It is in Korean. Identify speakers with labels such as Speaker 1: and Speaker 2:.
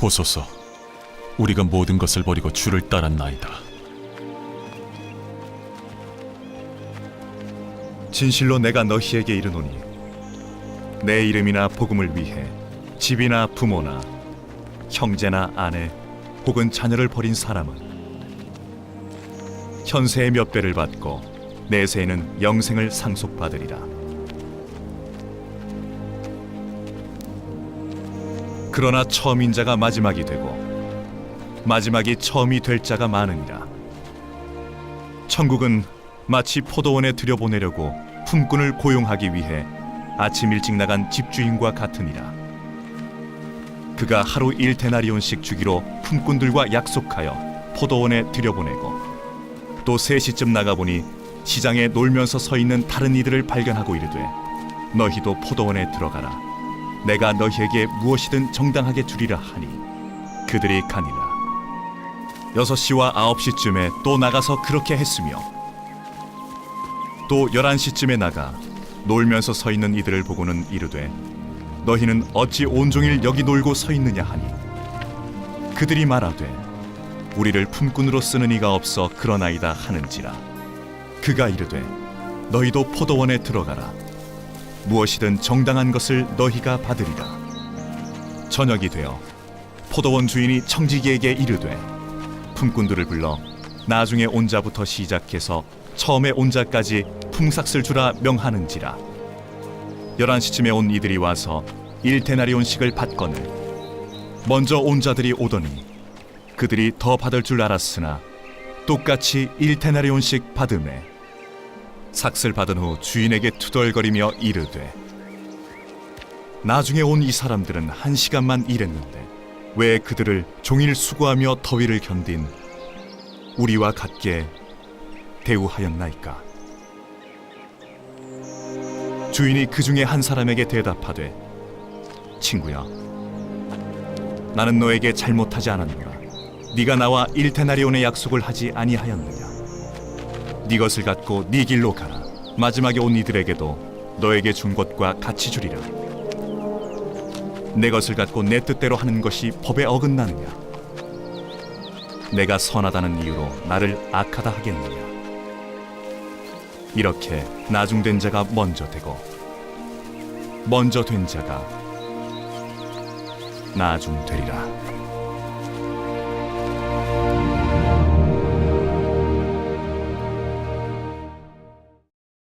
Speaker 1: 보소서, 우리가 모든 것을 버리고 주를 따랐나이다.
Speaker 2: 진실로 내가 너희에게 이르노니 내 이름이나 복음을 위해 집이나 부모나 형제나 아내 혹은 자녀를 버린 사람은 현세의 몇 배를 받고 내세에는 영생을 상속받으리라. 그러나 처음인 자가 마지막이 되고 마지막이 처음이 될 자가 많으니라. 천국은 마치 포도원에 들여보내려고 품꾼을 고용하기 위해 아침 일찍 나간 집주인과 같으니라. 그가 하루 일 데나리온씩 주기로 품꾼들과 약속하여 포도원에 들여보내고 또세 시쯤 나가보니 시장에 놀면서 서 있는 다른 이들을 발견하고 이르되 너희도 포도원에 들어가라. 내가 너희에게 무엇이든 정당하게 주리라 하니 그들이 가니라. 여섯 시와 아홉 시쯤에 또 나가서 그렇게 했으며 또 열한 시쯤에 나가 놀면서 서 있는 이들을 보고는 이르되 너희는 어찌 온종일 여기 놀고 서 있느냐 하니? 그들이 말하되 우리를 품꾼으로 쓰는 이가 없어 그러나이다 하는지라. 그가 이르되 너희도 포도원에 들어가라 무엇이든 정당한 것을 너희가 받으리라. 저녁이 되어 포도원 주인이 청지기에게 이르되 품꾼들을 불러 나중에 온 자부터 시작해서 처음에 온 자까지 품삯을 주라 명하는지라. 열한 시쯤에 온 이들이 와서 일 데나리온씩을 받거늘. 먼저 온 자들이 오더니 그들이 더 받을 줄 알았으나 똑같이 일 데나리온씩 받음에 삭슬 받은 후 주인에게 투덜거리며 이르되 나중에 온 이 사람들은 한 시간만 일했는데 왜 그들을 종일 수고하며 더위를 견딘 우리와 같게 대우하였나이까? 주인이 그 중에 한 사람에게 대답하되 친구야 나는 너에게 잘못하지 않았노라 네가 나와 일테나리온의 약속을 하지 아니하였느냐 네 것을 갖고 네 길로 가라. 마지막에 온 이들에게도 너에게 준 것과 같이 주리라. 내 것을 갖고 내 뜻대로 하는 것이 법에 어긋나느냐? 내가 선하다는 이유로 나를 악하다 하겠느냐? 이렇게 나중된 자가 먼저 되고 먼저 된 자가 나중 되리라